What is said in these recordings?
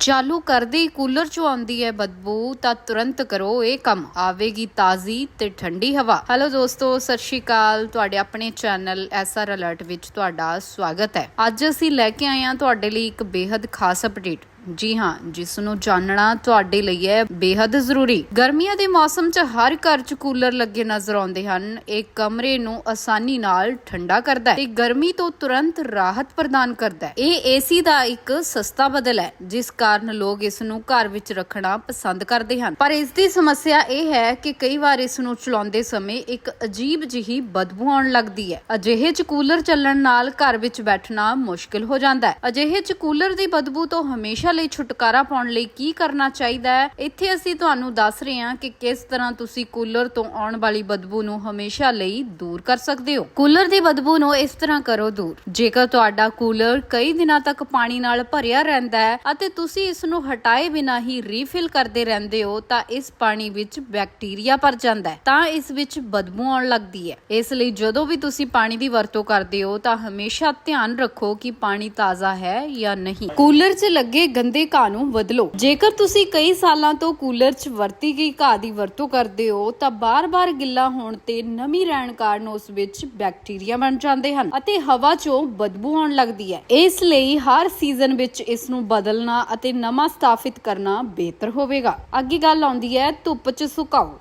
ਚਾਲੂ ਕਰਦੇ ਹੀ ਕੂਲਰ ਚੋਂ ਆਉਂਦੀ ਹੈ ਬਦਬੂ, ਤਾਂ ਤੁਰੰਤ ਕਰੋ ਇਹ ਕੰਮ। ਆਵੇਗੀ ਤਾਜ਼ੀ ਤੇ ਠੰਡੀ ਹਵਾ। ਹੈਲੋ ਦੋਸਤੋ, ਸਤਿ ਸ਼੍ਰੀ ਅਕਾਲ। ਤੁਹਾਡੇ ਆਪਣੇ ਚੈਨਲ ਐਸਆਰ ਅਲਰਟ ਵਿੱਚ ਤੁਹਾਡਾ ਸਵਾਗਤ ਹੈ। ਅੱਜ ਅਸੀਂ ਲੈ ਕੇ ਆਏ ਹਾਂ ਤੁਹਾਡੇ ਲਈ ਇੱਕ ਬੇहद ਖਾਸ ਅਪਡੇਟ ਜੀ ਹਾਂ ਜਿਸ ਨੂੰ ਜਾਣਨਾ ਤੁਹਾਡੇ ਲਈ ਹੈ ਬੇहद ਜ਼ਰੂਰੀ। ਗਰਮੀਆਂ ਦੇ ਮੌਸਮ 'ਚ ਹਰ ਘਰ 'ਚ ਕੂਲਰ ਲੱਗੇ ਨਜ਼ਰ ਆਉਂਦੇ ਹਨ। ਇਹ ਕਮਰੇ ਨੂੰ ਆਸਾਨੀ ਨਾਲ ਠੰਡਾ ਕਰਦਾ ਹੈ ਤੇ ਗਰਮੀ ਤੋਂ ਤੁਰੰਤ ਰਾਹਤ ਪ੍ਰਦਾਨ ਕਰਦਾ ਹੈ। ਇਹ ਏਸੀ ਦਾ ਇੱਕ ਸਸਤਾ ਬਦਲ ਹੈ, ਜਿਸ ਕਾਰਨ ਲੋਕ ਇਸ ਨੂੰ ਘਰ ਵਿੱਚ ਰੱਖਣਾ ਪਸੰਦ ਕਰਦੇ ਹਨ। ਪਰ ਇਸ ਦੀ ਸਮੱਸਿਆ ਇਹ ਹੈ ਕਿ ਕਈ ਵਾਰ ਇਸ ਨੂੰ ਚਲਾਉਂਦੇ ਸਮੇਂ ਇੱਕ ਅਜੀਬ ਜਿਹੀ ਬਦਬੂ ਆਉਣ ਲੱਗਦੀ ਹੈ। ਅਜਿਹੇ 'ਚ ਕੂਲਰ ਚੱਲਣ ਨਾਲ ਘਰ ਵਿੱਚ ਬੈਠਣਾ ਮੁਸ਼ਕਿਲ ਹੋ ਜਾਂਦਾ ਹੈ। ਅਜਿਹੇ 'ਚ ਕੂਲਰ ਦੀ ਬਦਬੂ ਤੋਂ ਹਮੇਸ਼ਾ ਲਈ ਛੁਟਕਾਰਾ ਪਾਉਣ ਲਈ ਕੀ ਕਰਨਾ ਚਾਹੀਦਾ ਹੈ? ਇੱਥੇ ਅਸੀਂ ਤੁਹਾਨੂੰ ਦੱਸ ਰਹੇ ਹਾਂ ਕਿ ਕਿਸ ਤਰ੍ਹਾਂ ਤੁਸੀਂ ਕੂਲਰ ਤੋਂ ਆਉਣ ਵਾਲੀ ਬਦਬੂ ਨੂੰ ਹਮੇਸ਼ਾ ਲਈ ਦੂਰ ਕਰ ਸਕਦੇ ਹੋ। ਕੂਲਰ ਦੀ ਬਦਬੂ ਨੂੰ ਇਸ ਤਰ੍ਹਾਂ ਕਰੋ ਦੂਰ। ਜੇਕਰ ਤੁਹਾਡਾ ਕੂਲਰ ਕਈ ਦਿਨਾਂ ਤੱਕ ਪਾਣੀ ਨਾਲ ਭਰਿਆ ਰਹਿੰਦਾ ਹੈ ਅਤੇ ਤੁਸੀਂ ਇਸ ਨੂੰ ਹਟਾਏ ਬਿਨਾਂ ਹੀ ਰੀਫਿਲ ਕਰਦੇ ਰਹਿੰਦੇ ਹੋ, ਤਾਂ ਇਸ ਪਾਣੀ ਵਿੱਚ ਬੈਕਟੀਰੀਆ ਭਰ ਜਾਂਦਾ ਹੈ। ਤਾਂ ਇਸ ਵਿੱਚ ਬਦਬੂ ਆਉਣ ਲੱਗਦੀ ਹੈ। ਇਸ ਲਈ ਜਦੋਂ ਵੀ ਤੁਸੀਂ ਪਾਣੀ ਦੀ ਵਰਤੋਂ ਕਰਦੇ ਹੋ, ਤਾਂ ਹਮੇਸ਼ਾ ਧਿਆਨ ਰੱਖੋ ਕਿ ਪਾਣੀ ਤਾਜ਼ਾ ਹੈ ਜਾਂ ਨਹੀਂ। ਕੂਲਰ 'ਚ ਲੱਗੇ ਗੰਦੇ ਘਾਹ ਨੂੰ ਬਦਲੋ। ਜੇਕਰ ਤੁਸੀਂ ਕਈ ਸਾਲਾਂ ਤੋਂ ਕੂਲਰ 'ਚ ਵਰਤੀ ਗਈ ਘਾਹ ਦੀ ਵਰਤੋਂ ਕਰਦੇ ਹੋ, ਤਾਂ ਬਾਰ-ਬਾਰ ਗਿੱਲਾ ਹੋਣ ਤੇ ਨਮੀ ਰਹਿਣ ਕਾਰਨ ਉਸ ਵਿੱਚ ਬੈਕਟੀਰੀਆ ਬਣ ਜਾਂਦੇ ਹਨ ਅਤੇ ਹਵਾ 'ਚੋਂ ਬਦਬੂ ਆਉਣ ਲੱਗਦੀ ਹੈ। ਇਸ ਲਈ ਹਰ ਸੀਜ਼ਨ ਵਿੱਚ ਇਸ ਨੂੰ ਬਦਲਣਾ ਅਤੇ ਨਵਾਂ ਸਥਾਪਿਤ ਕਰਨਾ ਬਿਹਤਰ ਹੋਵੇਗਾ। ਅੱਗੇ ਗੱਲ ਆਉਂਦੀ ਹੈ ਧੁੱਪ 'ਚ ਸੁਕਾਓ।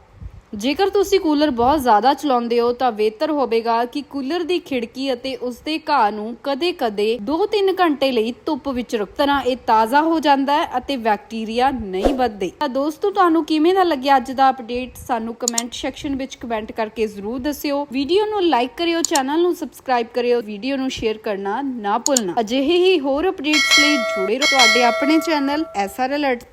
ਜੇਕਰ ਤੁਸੀਂ ਕੂਲਰ ਬਹੁਤ ਜ਼ਿਆਦਾ ਚਲਾਉਂਦੇ ਹੋ ਤਾਂ ਬਿਹਤਰ ਹੋਵੇਗਾ ਕਿ ਕੂਲਰ ਦੀ ਖਿੜਕੀ ਅਤੇ ਉਸ ਦੇ ਘਾਹ ਨੂੰ ਕਦੇ-ਕਦੇ 2-3 ਘੰਟੇ ਲਈ ਧੁੱਪ ਵਿੱਚ ਰੱਖ। ਤਰ੍ਹਾਂ ਇਹ ਤਾਜ਼ਾ ਹੋ ਜਾਂਦਾ ਹੈ ਅਤੇ ਬੈਕਟੀਰੀਆ ਨਹੀਂ ਵੱਧਦੇ। ਤਾਂ ਦੋਸਤੋ, ਤੁਹਾਨੂੰ ਕਿਵੇਂ ਦਾ ਲੱਗਿਆ ਅੱਜ ਦਾ ਅਪਡੇਟ? ਸਾਨੂੰ ਕਮੈਂਟ ਸੈਕਸ਼ਨ ਵਿੱਚ ਕਮੈਂਟ ਕਰਕੇ ਜ਼ਰੂਰ ਦੱਸਿਓ। ਵੀਡੀਓ ਨੂੰ ਲਾਈਕ ਕਰਿਓ ਚੈਨਲ ਨੂੰ ਸਬਸਕ੍ਰਾਈਬ ਕਰਿਓ। ਵੀਡੀਓ ਨੂੰ ਸ਼ੇਅਰ ਕਰਨਾ ਨਾ ਭੁੱਲਣਾ। ਅਜਿਹੇ ਹੀ ਹੋਰ ਅਪਡੇਟਸ ਲਈ ਜੁੜੇ ਰਹੋ। ਤੁਹਾਡੇ ਆਪਣੇ ਚੈਨਲ ਐਸਆਰ ਅਲਰਟ ਤੇ।